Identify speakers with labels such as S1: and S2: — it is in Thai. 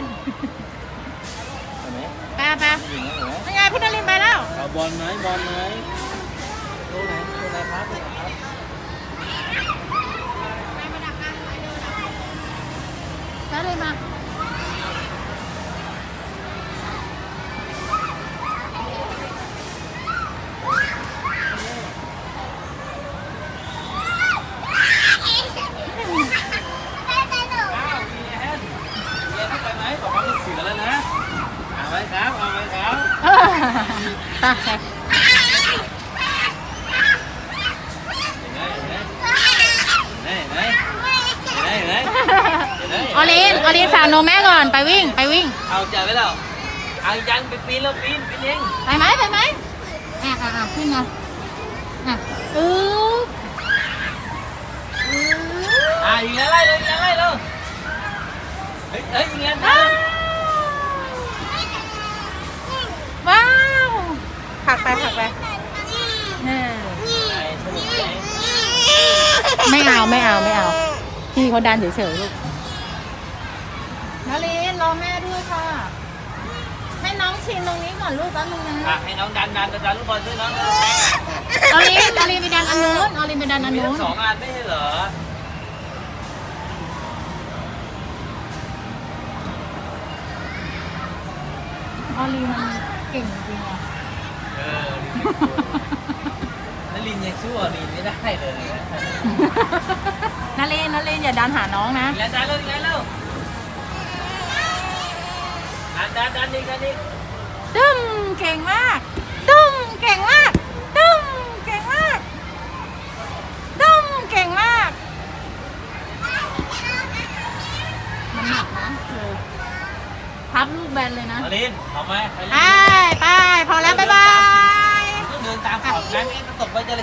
S1: น
S2: เห็นไหม
S1: ไปไป
S2: ผู้หญิงเห็นไหม
S1: ยังไงพี่นรินทร์ไปแล้ว
S2: เอาบอลไหมบอลไหมตัวไหนตัวไหนครับตัวไหนครับ
S1: แล้วเลยมา
S2: ไหมออลินออ
S1: ลินฝากนมแม่ก่อน ไปวิ่ง ไปวิ่ง
S2: เอาจ่ายไปแล้วเอายันไปปีนแล้วปีนปีนเอง
S1: ไปไหมไปไหมอะอะอะขึ้นมาอะอึ๊บอึ๊บ
S2: อะยิงแล้วไล่เลยยิงแล้วไล่เลยเฮ้ยเฮ้ยยิงแล้วนะ
S1: ว้าวผลัก ไปผลักไปเออ
S2: ไอ้สนุกไหม
S1: ไม่เอาไม่เอาไม่เอา พี่เขาดันเฉยๆลูกนารินรอแม่ด้วยค่ะ ให้น้องชินตรงนี้ก่อนลูกแป๊บนึง
S2: อะ
S1: นะ
S2: ให้น้องดันดันดันลูกบอลด้วยน้อง
S1: ออลินออลินไปดันอันนู้นออลินไปดันอัน
S2: มี
S1: นู้
S2: ทั้
S1: น
S2: งสองอันไม่ใช่เหรอ
S1: ออลินมันเก่งจริงอะ
S2: เออลินยังสู้ลินไม่ได้เลย
S1: นารินนารินอย่าดันหาน้องนะ
S2: ยิงแล้วดันแล้วยิงแล้วดันดันดันอีกดันอีก
S1: ตึ้มเก่งมาก ตึ้มเก่งมากตึ้มเก่งมากตึ้มเก่งมากมันหนักนะเออพับลูกแบนเลยนะ
S2: ลินเอาไหมไป
S1: ไปไปพอแล้วบ๊ายบาย
S2: ต้อง